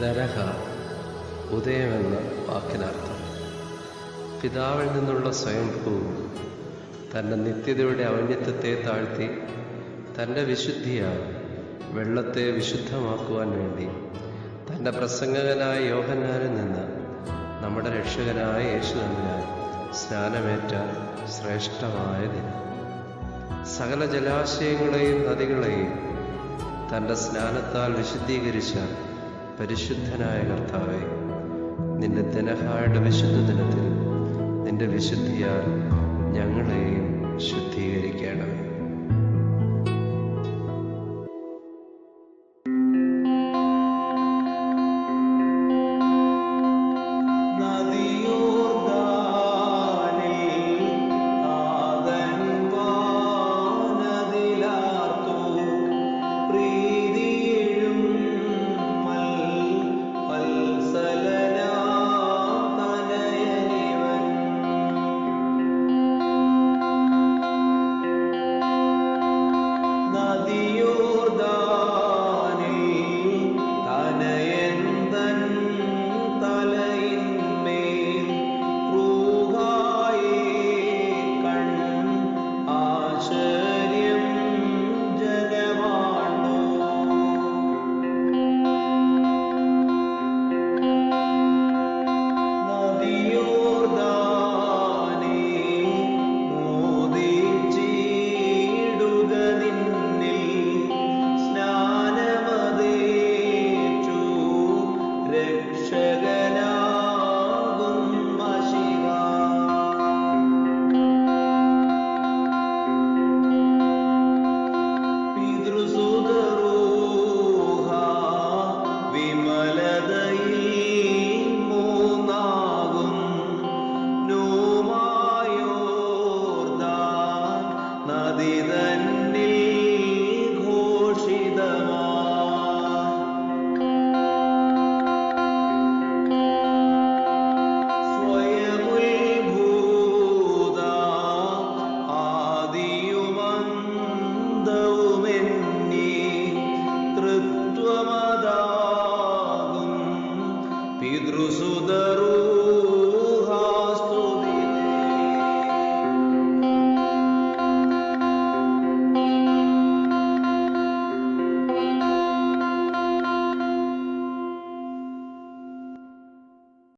ദരഹ ഉദയമെന്ന വാക്കിനർത്ഥം. പിതാവിൽ നിന്നുള്ള സ്വയംഭൂവും തന്റെ നിത്യതയുടെ ഔന്നത്യത്തെ താഴ്ത്തി തന്റെ വിശുദ്ധിയാൽ വെള്ളത്തെ വിശുദ്ധമാക്കുവാൻ വേണ്ടി തന്റെ പ്രസംഗകനായ യോഹന്നാനിൽ നിന്ന് നമ്മുടെ രക്ഷകനായ യേശു സ്നാനമേറ്റ ശ്രേഷ്ഠമായ ദിനം. സകല ജലാശയങ്ങളെയും നദികളെയും തന്റെ സ്നാനത്താൽ വിശുദ്ധീകരിച്ച പരിശുദ്ധനായ കർത്താവെ നിന്റെ ദിനഹായുടെ വിശുദ്ധ ദിനത്തിൽ നിന്റെ വിശുദ്ധിയാൽ ഞങ്ങളെയും ശുദ്ധീകരിക്കണമേ. الرسل درود